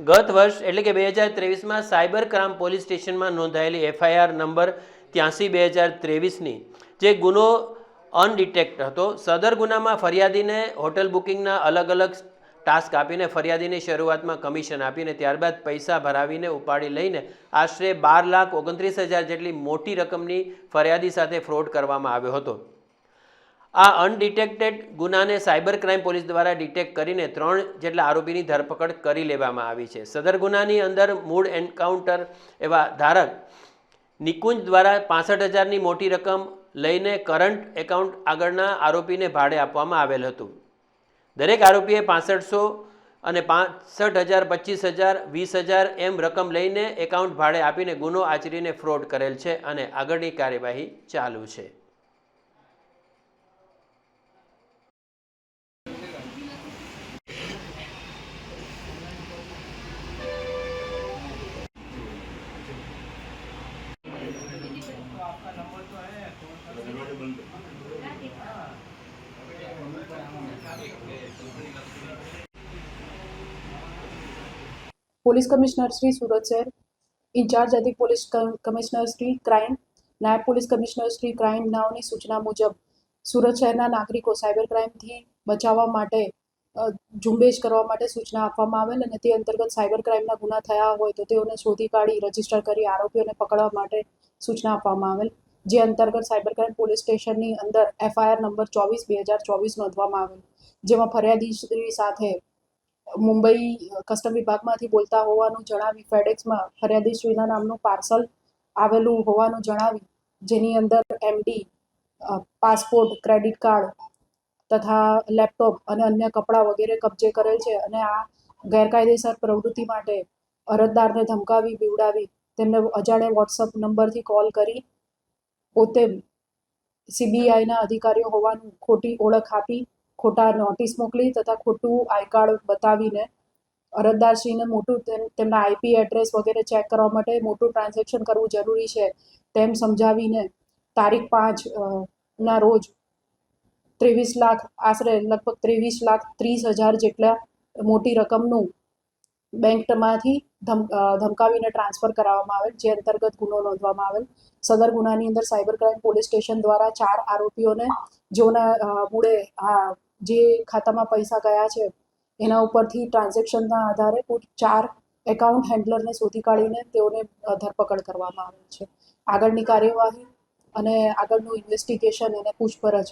ગત વર્ષ, એટલે કે બે હજાર ત્રેવીસમાં સાયબર ક્રાઇમ પોલીસ સ્ટેશનમાં નોંધાયેલી એફઆઈઆર નંબર ત્યાંસી બે હજાર ત્રેવીસની. જે ગુનો અનડિટેક્ટ હતો. સદર ગુનામાં ફરિયાદીને હોટલ બુકિંગના અલગ અલગ ટાસ્ક આપીને ફરિયાદીની શરૂઆતમાં કમિશન આપીને ત્યારબાદ પૈસા ભરાવીને ઉપાડી લઈને આશરે બાર લાખ ઓગણત્રીસ હજાર જેટલી મોટી રકમની ફરિયાદી સાથે ફ્રોડ કરવામાં આવ્યો હતો. આ અનડિટેક્ટેડ ગુનાને સાયબર ક્રાઇમ પોલીસ દ્વારા ડિટેક્ટ કરીને ત્રણ જેટલા આરોપીની ધરપકડ કરી લેવામાં આવી છે. સદર ગુનાની અંદર મૂળ એન્કાઉન્ટર એવા ધારક નિકુંજ દ્વારા પાસઠ હજારની મોટી રકમ લઈને કરંટ એકાઉન્ટ આગળના આરોપીને ભાડે આપવામાં આવેલ હતું. દરેક આરોપીએ પાસઠસો અને પાસઠ હજાર, પચીસ હજાર, વીસ હજાર એમ રકમ લઈને એકાઉન્ટ ભાડે આપીને ગુનો આચરીને ફ્રોડ કરેલ છે અને આગળની કાર્યવાહી ચાલુ છે. પોલીસ કમિશનર શ્રી સુરત શહેર, ઇન્ચાર્જ અધિક પોલીસ કમિશનર શ્રી ક્રાઇમ, નાયબ પોલીસ કમિશનર શ્રી ક્રાઇમ નાઓની સૂચના મુજબ, સુરત શહેરના નાગરિકો સાયબર ક્રાઇમથી બચાવવા માટે ઝુંબેશ કરવા માટે સૂચના આપવામાં આવેલ અને તે અંતર્ગત સાયબર ક્રાઇમના ગુના થયા હોય તો તેઓને શોધી કાઢી, રજિસ્ટર કરી આરોપીઓને પકડવા માટે સૂચના આપવામાં આવેલ, જે અંતર્ગત સાયબર ક્રાઇમ પોલીસ સ્ટેશનની અંદર એફઆઈઆર નંબર ચોવીસ બે હજાર ચોવીસ નોંધવામાં આવેલ, જેમાં ફરિયાદી સાથે મુંબઈ કસ્ટમ વિભાગમાંથી બોલતા હોવાનું જણાવી ફેડેક્સમાં ફરિયાદીશ્રીના નામનું પાર્સલ આવેલું હોવાનું જણાવી જેની અંદર એમડી પાસપોર્ટ, ક્રેડિટ કાર્ડ તથા લેપટોપ અને અન્ય કપડાં વગેરે કબજે કરેલ છે અને આ ગેરકાયદેસર પ્રવૃત્તિ માટે અરજદારને ધમકાવી બીવડાવી તેમને અજાણે વોટ્સઅપ નંબરથી કોલ કરી, પોતે સીબીઆઈના અધિકારીઓ હોવાનું ખોટી ઓળખ આપી ખોટા નોટિસ મોકલી તથા ખોટું આઈ કાર્ડ બતાવીને અરજદારશ્રીને મોટું તેમ- તેમના આઈપી એડ્રેસ વગેરે ચેક કરવા માટે મોટું ટ્રાન્ઝેક્શન કરવું જરૂરી છે તેમ સમજાવીને તારીખ પાંચ ના રોજ ત્રેવીસ લાખ, આશરે લગભગ ત્રેવીસ લાખ ત્રીસ હજાર જેટલા મોટી રકમનું બેંકમાંથી ધમ ધમકાવીને ટ્રાન્સફર કરાવવામાં આવેલ, જે અંતર્ગત ગુનો નોંધવામાં આવેલ. સદર ગુનાની અંદર સાયબર ક્રાઇમ પોલીસ સ્ટેશન દ્વારા ચાર આરોપીઓને જેઓના મૂળે જે ખાતામાં પૈસા ગયા છે, એના ઉપરથી ટ્રાન્ઝેક્શનના આધારે કુલ ચાર એકાઉન્ટ હેન્ડલરને શોધી કાઢીને તેઓને ધરપકડ કરવામાં આવે છે. આગળની કાર્યવાહી અને આગળનું ઇન્વેસ્ટિગેશન અને પૂછપરછ